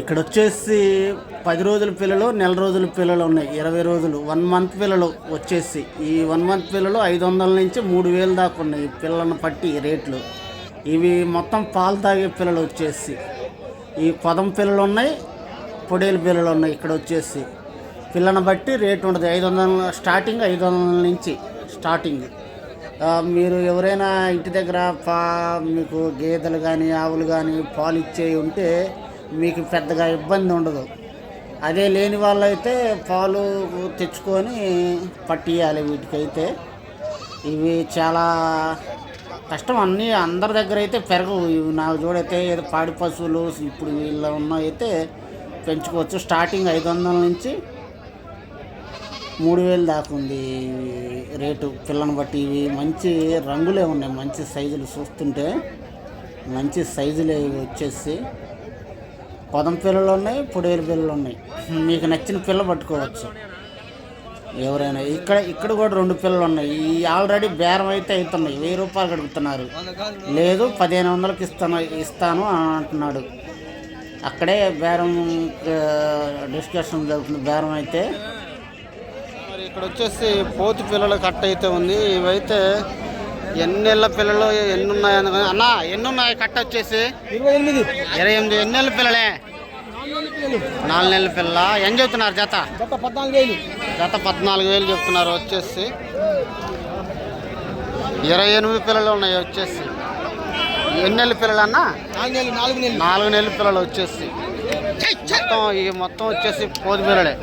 ఇక్కడ వచ్చేసి పది రోజుల పిల్లలు నెల రోజుల పిల్లలు ఉన్నాయి. ఇరవై రోజులు వన్ మంత్ పిల్లలు వచ్చేసి. ఈ వన్ మంత్ పిల్లలు ఐదు వందల నుంచి మూడు వేలు దాకా ఉన్నాయి పిల్లలను పట్టి రేట్లు. ఇవి మొత్తం పాలు తాగే పిల్లలు వచ్చేసి. ఈ కొదం పిల్లలు ఉన్నాయి పొడేలు పిల్లలు ఉన్నాయి ఇక్కడ వచ్చేసి. పిల్లని బట్టి రేట్ ఉంటుంది ఐదు వందల స్టార్టింగ్ ఐదు వందల నుంచి స్టార్టింగ్. మీరు ఎవరైనా ఇంటి దగ్గర పా మీకు గేదెలు కానీ ఆవులు కానీ పాలు ఇచ్చేవి ఉంటే మీకు పెద్దగా ఇబ్బంది ఉండదు. అదే లేని వాళ్ళైతే పాలు తెచ్చుకొని పట్టియాలి వీటికైతే. ఇవి చాలా కష్టం. అన్నీ అందరి దగ్గర అయితే పెరగవు. ఇవి నాకు చూడైతే ఏదో పాడి పశువులు ఇప్పుడు వీళ్ళ అయితే పెంచుకోవచ్చు. స్టార్టింగ్ ఐదు వందల నుంచి మూడు వేలు దాకా ఉంది ఇవి రేటు. పిల్లని బట్టి ఇవి మంచి రంగులే ఉన్నాయి. మంచి సైజులు చూస్తుంటే మంచి సైజులే ఇవి వచ్చేసి. పొదం పిల్లలు ఉన్నాయి పొడేరు పిల్లలు ఉన్నాయి. మీకు నచ్చిన పిల్ల పట్టుకోవచ్చు. ఎవరైనా ఇక్కడ ఇక్కడ కూడా రెండు పిల్లలు ఉన్నాయి. ఈ ఆల్రెడీ బేరం అయితే అవుతున్నాయి. వెయ్యి రూపాయలు అడుగుతున్నారు. లేదు పదిహేను వందలకి ఇస్తాను ఇస్తాను అని అంటున్నాడు. అక్కడే బేరం డిస్కషన్ జరుగుతుంది. బేరం అయితే. ఇక్కడ వచ్చేసి పోతు పిల్లల కట్ట అయితే ఉంది. ఇవైతే ఎన్నెళ్ళ పిల్లలు ఎన్ని ఉన్నాయి అని- అన్న ఎన్ని ఉన్నాయి కట్ట వచ్చేసి. ఇరవై ఎనిమిది. ఇరవై ఎనిమిది. ఎన్నెళ్ళ పిల్లలే? నాలుగు నెలల పిల్ల. ఏం చెబుతున్నారు జత? గత పద్నాలుగు వేలు. జత పద్నాలుగు వేలు చెప్తున్నారు వచ్చేసి. ఇరవై ఎనిమిది పిల్లలు ఉన్నాయి వచ్చేసి. ఎన్ని నెలల పిల్లలు అన్న నాలుగు నెలలు. పిల్లలు వచ్చేసి. మొత్తం ఈ మొత్తం వచ్చేసి పోతు పిల్లలే.